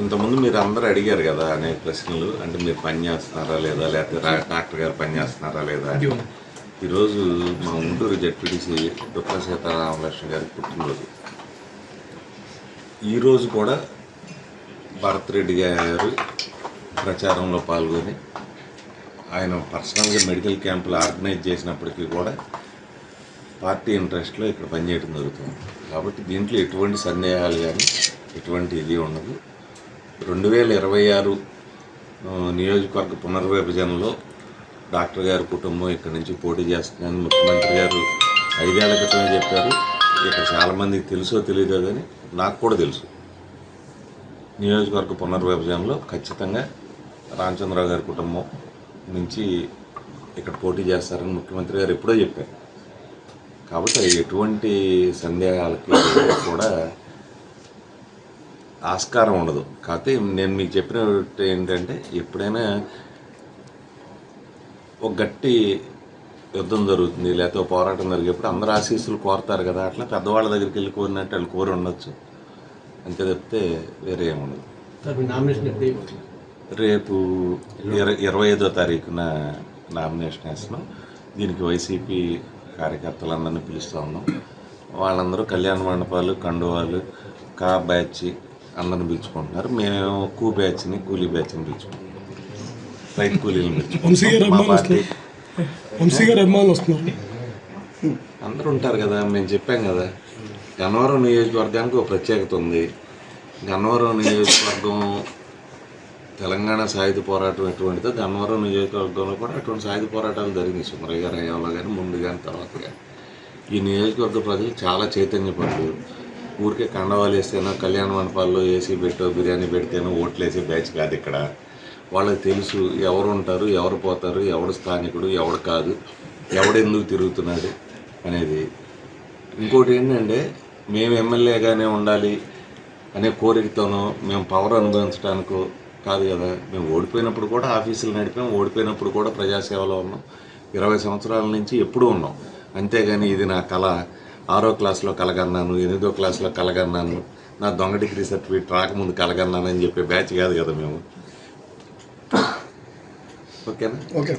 ఇంతకుముందు మీరు అందరూ అడిగారు కదా అనేక ప్రశ్నలు. అంటే మీరు పని చేస్తున్నారా లేదా? లేకపోతే డాక్టర్ గారు పని చేస్తున్నారా లేదా అని. ఈరోజు మా గుంటూరు జడ్పీటీసీ దుర్గా సీతారామలక్ష్మి గారి పుట్టినరోజు. ఈరోజు కూడా భరత్ రెడ్డి గారు ప్రచారంలో పాల్గొని ఆయన పర్సనల్గా మెడికల్ క్యాంపులు ఆర్గనైజ్ చేసినప్పటికీ కూడా పార్టీ ఇంట్రెస్ట్లో ఇక్కడ పనిచేయడం జరుగుతుంది. కాబట్టి దీంట్లో ఎటువంటి సందేహాలు కానీ ఎటువంటి ఇది ఉండదు. రెండు వేల ఇరవై ఆరు నియోజకవర్గ పునర్విభజనలో డాక్టర్ గారి కుటుంబం ఇక్కడ నుంచి పోటీ చేస్తుందని ముఖ్యమంత్రి గారు ఐదేళ్ళ క్రితమే చెప్పారు. ఇక్కడ చాలామందికి తెలుసో తెలియదో కానీ నాకు కూడా తెలుసు. నియోజకవర్గ పునర్విభజనలో ఖచ్చితంగా రామచంద్రరావు గారి కుటుంబం నుంచి ఇక్కడ పోటీ చేస్తారని ముఖ్యమంత్రి గారు ఎప్పుడో చెప్పారు. కాబట్టి ఎటువంటి సందేహాలకి కూడా ఆస్కారం ఉండదు. కాకపోతే నేను మీకు చెప్పినట్టు ఏంటంటే ఎప్పుడైనా ఒక గట్టి యుద్ధం జరుగుతుంది లేకపోతే పోరాటం జరిగేప్పుడు అందరు ఆశీస్సులు కోరతారు కదా అట్లా పెద్దవాళ్ళ దగ్గరికి వెళ్ళి కోరినట్టు వాళ్ళు కోరి ఉండొచ్చు. అంతే తప్పితే వేరే ఏమి ఉండదు. సార్ మీ నామినేషన్ ఎప్పుడు ఇవ్వాలి? రేపు ఇర ఇరవై ఐదో తారీఖున నామినేషన్ వేస్తున్నాం. దీనికి వైసీపీ కార్యకర్తలందరినీ పిలుస్తూ ఉన్నాం. వాళ్ళందరూ కళ్యాణ మండపాలు కండువాలు కా బ్యాచ్ అందరిని పిలుచుకుంటున్నారు. మేము కూ బ్యాచ్ని కూలీ బ్యాచ్ని పిలుచుకుంటున్నాం. రైతు కూలీలను వంశీ గారు పిలుచుకుంటాం మా అభిమానులు పార్టీ వంశీ గారు అభిమానులు వస్తున్నారు. అందరూ ఉంటారు కదా మేము చెప్పాం కదా. గన్నవరం నియోజకవర్గానికి ఒక ప్రత్యేకత ఉంది. గన్నవరం నియోజకవర్గం తెలంగాణ సాయుధ పోరాటం ఎటువంటిదో గన్నవరం నియోజకవర్గంలో కూడా అటువంటి సాయుధ పోరాటాలు జరిగినాయి. సుమరయ్య అయ్యేవాళ్ళు కానీ ముందు కానీ తర్వాత కానీ ఈ నియోజకవర్గ ప్రజలు చాలా చైతన్యపడ్డారు ఊరికే కండవాలు వేస్తేనో కళ్యాణ మండపాల్లో ఏసీ పెట్టో బిర్యానీ పెడితేనో ఓట్లు వేసే బ్యాచ్ కాదు ఇక్కడ. వాళ్ళకి తెలుసు ఎవరు ఉంటారు ఎవరు పోతారు ఎవడు స్థానికుడు ఎవడు కాదు ఎవడు ఎందుకు తిరుగుతున్నాడు అనేది. ఇంకోటి ఏంటంటే మేము ఎమ్మెల్యేగానే ఉండాలి అనే కోరికతోనో మేము పవర్ అనుభవించడానికో కాదు కదా. మేము ఓడిపోయినప్పుడు కూడా ఆఫీసులు నడిపాం ఓడిపోయినప్పుడు కూడా ప్రజాసేవలో ఉన్నాం. ఇరవై సంవత్సరాల నుంచి ఎప్పుడూ ఉన్నాం. అంతేగాని ఇది నా కళ. ఆరో క్లాస్లో కలగన్నాను ఎనిమిదో క్లాస్లో కలగన్నాను. నా దొంగ డిగ్రీ సర్టిఫికేట్ రాకముందు కలగన్నాను అని చెప్పే బ్యాచ్ కాదు కదా మేము. ఓకేనా? ఓకే.